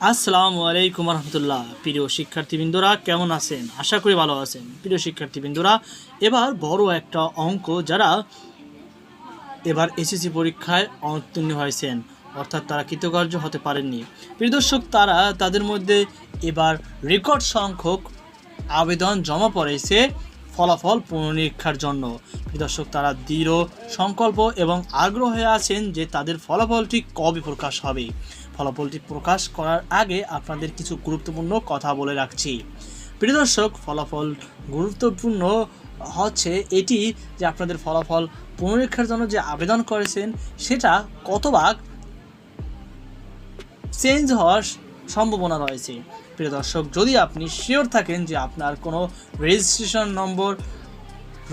আসসালামু আলাইকুম রহমতুল্লাহ। প্রিয় শিক্ষার্থীবৃন্দরা, কেমন আছেন? আশা করি ভালো আছেন। প্রিয় শিক্ষার্থীবৃন্দরা, এবার বড় একটা অঙ্ক যারা এবার এসএসসি পরীক্ষায় উত্তীর্ণ হয়েছেন, অর্থাৎ তারা কৃতকার্য হতে পারেননি। প্রিয় দর্শক, তারা তাদের মধ্যে এবার রেকর্ড সংখ্যক আবেদন জমা পড়েছে। ফলাফল পুনরীক্ষার জন্য। দর্শক, তারা দৃঢ়, সংকল্প এবং আগ্রহ হয়ে আছেন যে তাদের ফলাফলটি কবে প্রকাশ হবে। ফলাফলটি প্রকাশ করার আগে আপনাদের কিছু গুরুত্বপূর্ণ কথা বলে রাখছি। প্রিয় দর্শক, ফলাফল গুরুত্বপূর্ণ হচ্ছে এটি যে আপনাদের ফলাফল পুনরীক্ষার জন্য যে আবেদন করেছেন, সেটা কত ভাগ চেঞ্জ হওয়ার সম্ভাবনা রয়েছে। প্রিয় দর্শক, যদি আপনি শিওর থাকেন যে আপনার কোনো registration number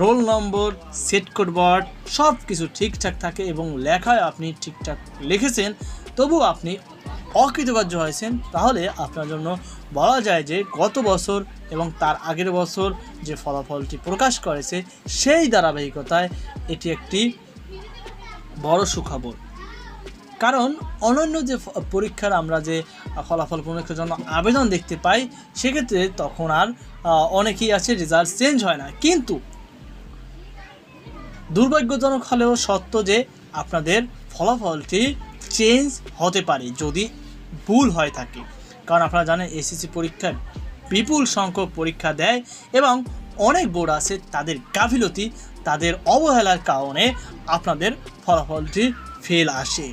roll number set code board সব কিছু ঠিকঠাক থাকে এবং লেখায় আপনি ঠিকঠাক লিখেছেন তবু আপনি অকৃতকার্য হয়েছেন, তাহলে আপনার জন্য বলা যায় যে গত বছর এবং তার আগের বছর যে ফলাফলটি প্রকাশ করেছে, সেই ধারাবাহিকতায় এটি একটি বড় সুখবর। কারণ অনন্য যে পরীক্ষার আমরা যে ফলাফল পরীক্ষার জন্য আবেদন দেখতে পাই, সেক্ষেত্রে তখন আর অনেকেই আছে রেজাল্ট চেঞ্জ হয় না। কিন্তু দুর্ভাগ্যজনক হলেও সত্য যে, আপনাদের ফলাফলটি চেঞ্জ হতে পারে যদি ভুল হয়ে থাকে। কারণ আপনারা জানেন এসএসসি পরীক্ষায় বিপুল সংখ্যক পরীক্ষা দেয় এবং অনেক বোর্ড আছে, তাদের গাফিলতি, তাদের অবহেলার কারণে আপনাদের ফলাফলটি ফেল আসে।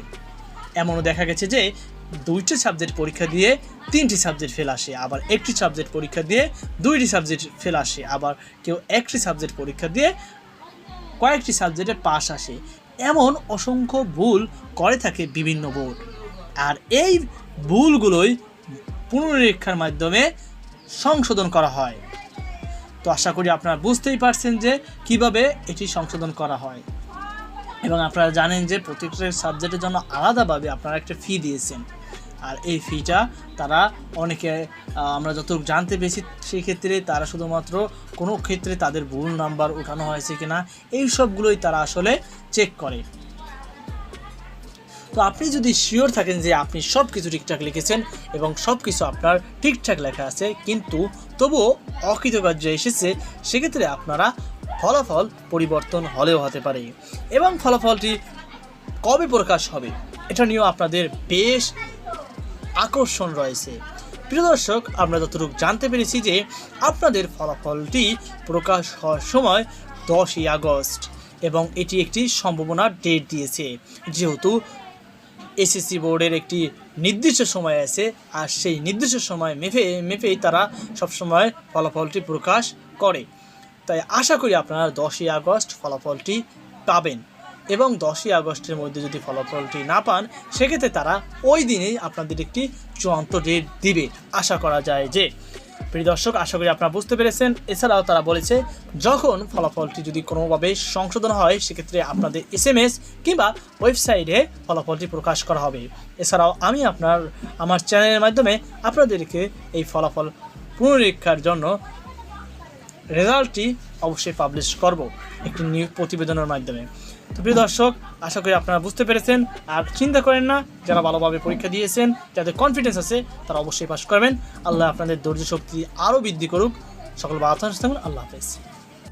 এমনও দেখা গেছে যে দুইটি সাবজেক্ট পরীক্ষা দিয়ে তিনটি সাবজেক্ট ফেল আসে, আবার একটি সাবজেক্ট পরীক্ষা দিয়ে দুইটি সাবজেক্ট ফেল আসে, আবার কেউ একটি সাবজেক্ট পরীক্ষা দিয়ে কয়েকটি সাবজেক্টে পাস আসে। এমন অসংখ্য ভুল করে থাকে বিভিন্ন বোর্ড। আর এই ভুলগুলোই পুনরীক্ষার মাধ্যমে সংশোধন করা হয়। তো আশা করি আপনারা বুঝতেই পারছেন যে কীভাবে এটি সংশোধন করা হয়। এবং আপনারা জানেন যে প্রত্যেকটা সাবজেক্টের জন্য আলাদাভাবে আপনারা একটা ফি দিয়েছেন। আর এই ফিটা তারা অনেকে আমরা যতটুকু জানতে পেরেছি সেই ক্ষেত্রে তারা শুধুমাত্র কোনো ক্ষেত্রে তাদের ভুল নাম্বার ওঠানো হয়েছে কিনা, এই সবগুলোই তারা আসলে চেক করে। তো আপনি যদি শিওর থাকেন যে আপনি সব কিছু ঠিকঠাক লিখেছেন এবং সব কিছু আপনার ঠিকঠাক লেখা আছে, কিন্তু তবুও অকৃতকার্য এসেছে, সেক্ষেত্রে আপনারা ফলাফল পরিবর্তন হলেও হতে পারে। এবং ফলাফলটি কবে প্রকাশ হবে, এটা নিয়েও আপনাদের বেশ আকর্ষণ রয়েছে। প্রিয় দর্শক, আমরা যতটুকু জানতে পেরেছি যে আপনাদের ফলাফলটি প্রকাশ হওয়ার সময় দশই আগস্ট, এবং এটি একটি সম্ভাবনার ডেট দিয়েছে। যেহেতু এসএসসি বোর্ডের একটি নির্দিষ্ট সময় আছে, আর সেই নির্দিষ্ট সময় মেপে, মেপেই তারা সবসময় ফলাফলটি প্রকাশ করে। তাই আশা করি আপনারা দশই আগস্ট ফলাফলটি পাবেন। এবং দশই আগস্টের মধ্যে যদি ফলাফলটি না পান, সেক্ষেত্রে তারা ওই দিনেই আপনাদের একটি চূড়ান্ত ডেট দিবে। আশা করা যায় যে, প্রিয় দর্শক, আশা করি আপনারা বুঝতে পেরেছেন। এছাড়াও তারা বলেছে, যখন ফলাফলটি যদি কোনোভাবে সংশোধন হয়, সেক্ষেত্রে আপনাদের এস এম এস কিংবা ওয়েবসাইটে ফলাফলটি প্রকাশ করা হবে। এছাড়াও আমি আপনার, আমার চ্যানেলের মাধ্যমে আপনাদেরকে এই ফলাফল পুনরীক্ষার জন্য রেজাল্টটি অবশ্যই পাবলিশ করব একটি নিউজ প্রতিবেদনের মাধ্যমে। তো প্রিয় দর্শক, আশা করি আপনারা বুঝতে পেরেছেন। আর চিন্তা করেন না, যারা ভালোভাবে পরীক্ষা দিয়েছেন, যাদের কনফিডেন্স আছে, তারা অবশ্যই পাশ করবেন। আল্লাহ আপনাদের ধৈর্য শক্তি আরও বৃদ্ধি করুক। সকল বার্তা আল্লাহ হাফেজ।